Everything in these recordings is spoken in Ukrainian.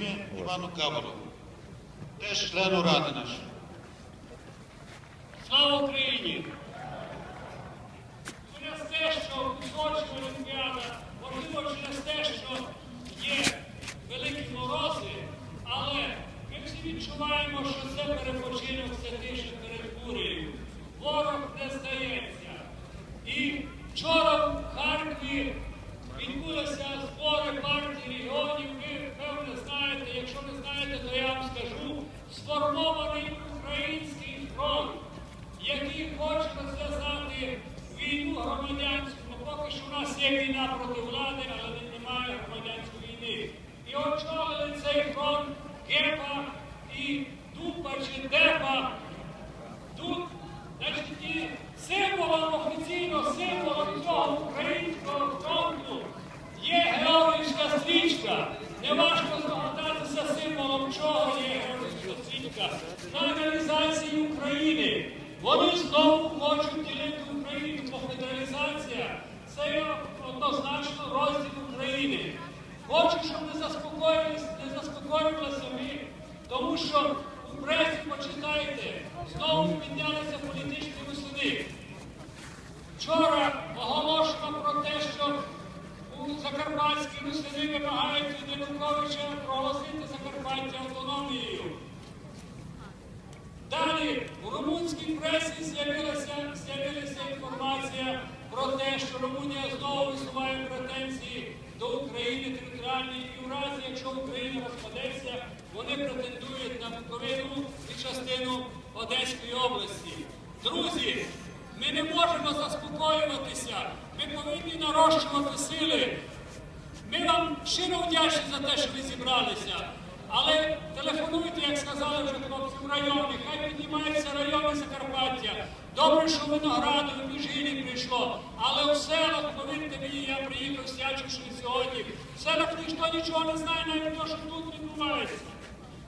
України Івану Кабалу, теж члену ради нашої. Слава Україні! Через те, що кусочок Олімпіада, можливо, через те, що є великі морози, але ми всі відчуваємо, що це перепочинок святіше перед бурею. Ворог не здається. І вчора в Харкові відбулися збори партії регіонів. Ви, певне, знаєте, якщо не знаєте, то я вам скажу, сформований український фронт який хоче розв'язати війну громадянську. Поки що у нас є війна проти влади, але немає громадянської війни. І очолили цей фронт Гепа і Дупа чи Депа. Тут, значить, символом офіційно символом цього українського фронту є георгіївська стрічка. Неважко здогадатися символом чого є георгіївська стрічка. України. Вони знову хочуть ділити Україну, бо федералізація це однозначно розділ України. Хочу, щоб не заспокоїлися, не заспокоювалися ми, тому що у пресі почитайте, знову піднялися політичні русини. Вчора оголошено про те, що у Закарпатській русини вимагають від Януковича проголосити Закарпаття автономією. Далі у румунській пресі з'явилася, з'явилася інформація про те, що Румунія знову висуває претензії до України територіальної і в разі, якщо Україна розпадеться, вони претендують на Буковину і частину Одеської області. Друзі, ми не можемо заспокоюватися, ми повинні нарощувати сили. Ми вам щиро вдячні за те, що ви зібралися. Але телефонуйте, як хлопці, в райони, хай піднімаються райони Закарпаття. Добре, що Виноградові, Міжгірі прийшло, але в селах, повірте мені, я приїхав сячивши сьогодні. В селах ніхто нічого не знає, навіть те, що тут відбувається.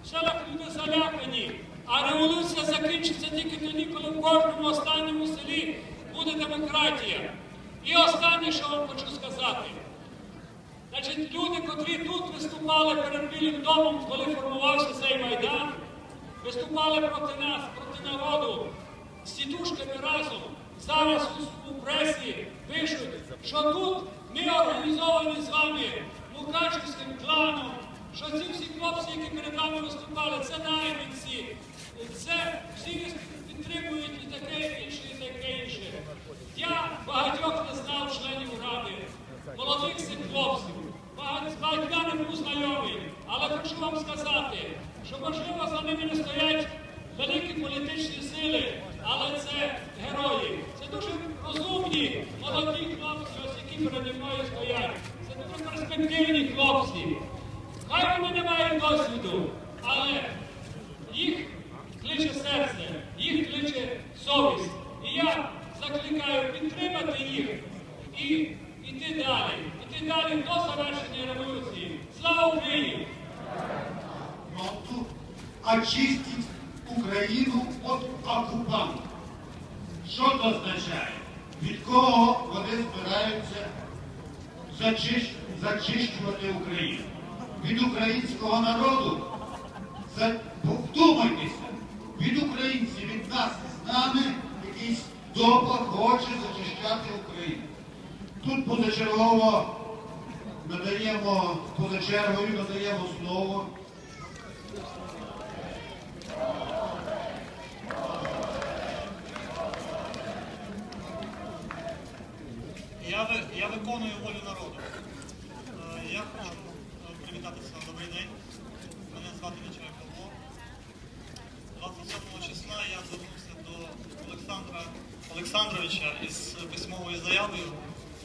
В селах люди залякані, а революція закінчиться тільки тоді, коли в кожному останньому селі буде демократія. І останнє, що вам хочу сказати. Значить, люди, котрі тут виступали перед Білим домом, коли формувався цей майдан, виступали проти нас, проти народу, з тітушками разом. Зараз у, пресі пишуть, що тут ми організовані з вами Мукачівським кланом, що ці всі хлопці, які перед нами виступали, це найманці, це всі підтримують і таке інше, і таке інше. Я багатьох не знав членів ради, молодих цих хлопців. Багать- З багатьма не був знайомий, але хочу вам сказати, що можливо за ними не стоять великі політичні сили, але це герої. Це дуже розумні, молоді хлопці, ось які переді мною стоять. Це дуже перспективні хлопці. Хай вони не мають досвіду, але їх кличе серце, їх кличе совість. І я закликаю підтримати їх і йти далі, йти далі до завершення революції. Слава Україні! очистить Україну від окупантів. Що це означає? Від кого вони збираються зачищ- зачищувати Україну? Від українського народу? Це вдумайтеся, від українців, від нас з нами якийсь допа хоче зачищати Україну. Тут позачергово надаємо позачергові надаємо слово Я, я виконую волю народу. Е, Я хочу е, привітатися добрий день. Мене звати Нечаєв. 27 числа я звернувся до Олександра Олександровича із письмовою заявою,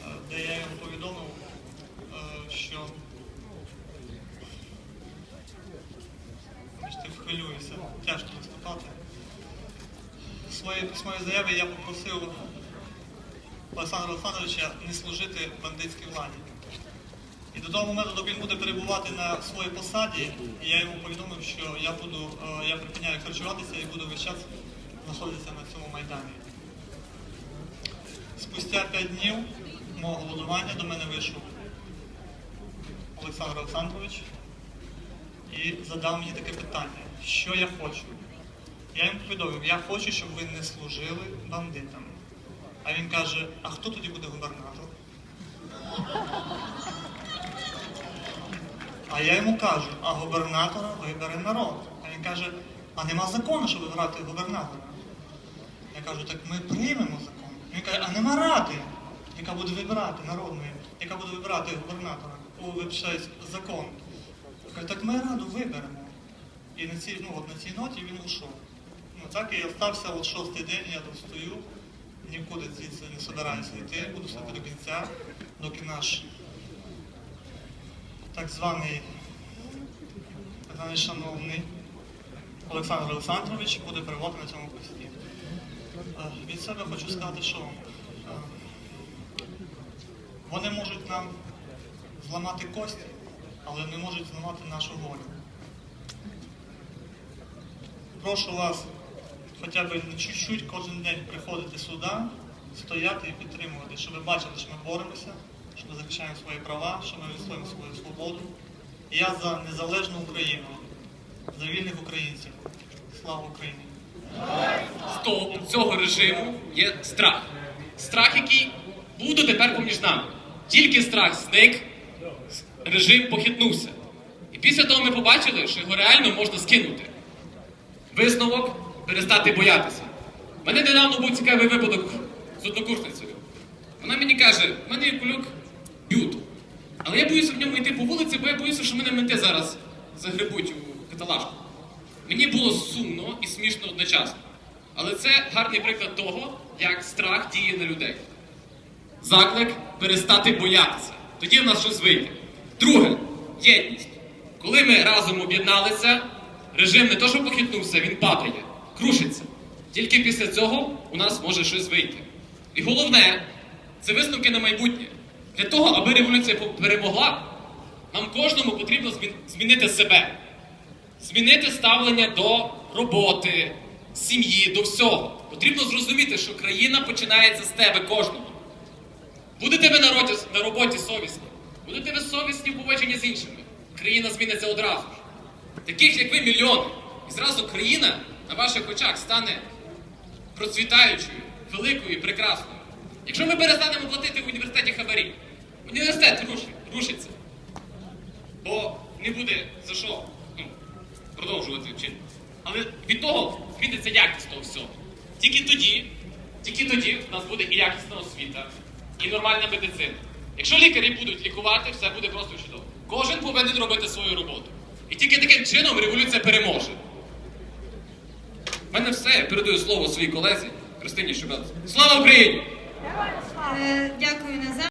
е, де я йому повідомив, е, що хвилююся, тяжко виступати. В своїй письмовій заяві я попросив Олександра Олександровича не служити бандитській владі. І до того моменту, доки він буде перебувати на своїй посаді, я йому повідомив, що я буду, е, я припиняю харчуватися і буду весь час знаходитися на цьому майдані. Спустя 5 днів мого голодування до мене вийшов Олександр Олександрович. І задав мені таке питання, що я хочу. Я йому повідомив, я хочу, щоб ви не служили бандитам. А він каже, а хто тоді буде губернатор? А я йому кажу, а губернатора вибере народ. А він каже, а нема закону, щоб вибирати губернатора. Я кажу, так ми приймемо закон. Він каже, а нема ради, яка буде вибирати народної, яка буде вибирати губернатора. Вибачаюсь, закон. Я кажу, так ми раду виберемо. І на цій, ну, от на цій ноті він ушов. Ну так і я стався от шостий день, я тут стою, нікуди звідси не собираюся йти, буду сидіти до кінця, доки наш так званий, шановний Олександр Олександрович буде перебувати на цьому пості. Е, Від себе хочу сказати, що е, вони можуть нам зламати кості, але не можуть зламати нашу волю. Прошу вас хоча б чуть-чуть кожен день приходити сюди, стояти і підтримувати, щоб ви бачили, що ми боремося, що ми захищаємо свої права, що ми відстоюємо свою свободу. І я за незалежну Україну, за вільних українців. Слава Україні! стовпом цього режиму є страх. Страх, який був дотепер поміж нами. Тільки страх зник, режим похитнувся. І після того ми побачили, що його реально можна скинути. Висновок перестати боятися. Мене недавно був цікавий випадок з однокурсницею. Вона мені каже, в мене є кулюк б'ют. Але я боюся в ньому йти по вулиці, бо я боюся, що мене менти зараз загребуть у каталажку. Мені було сумно і смішно одночасно. Але це гарний приклад того, як страх діє на людей. Заклик перестати боятися. Тоді в нас щось вийде. Друге єдність. Коли ми разом об'єдналися, режим не то, що похитнувся, він падає, крушиться. Тільки після цього у нас може щось вийти. І головне це висновки на майбутнє. Для того, аби революція перемогла, нам кожному потрібно змінити себе змінити ставлення до роботи, сім'ї, до всього. Потрібно зрозуміти, що країна починається з тебе кожного. Будете ви на роботі, на роботі совісні, будете ви совісні в поводженні з іншими. Країна зміниться одразу ж. Таких, як ви, мільйони. І зразу країна на ваших очах стане процвітаючою, великою і прекрасною. Якщо ми перестанемо платити в університеті хабарі, університет рушить, рушиться. Бо не буде за що ну, продовжувати вчити. Але від того зміниться якість того всього. Тільки тоді, тільки тоді в нас буде і якісна освіта, і нормальна медицина. Якщо лікарі будуть лікувати, все буде просто чудово. Кожен повинен робити свою роботу. І тільки таким чином революція переможе. У мене все, я передаю слово своїй колезі Христині Шебелець. Слава Україні! Е, Дякую, Назар.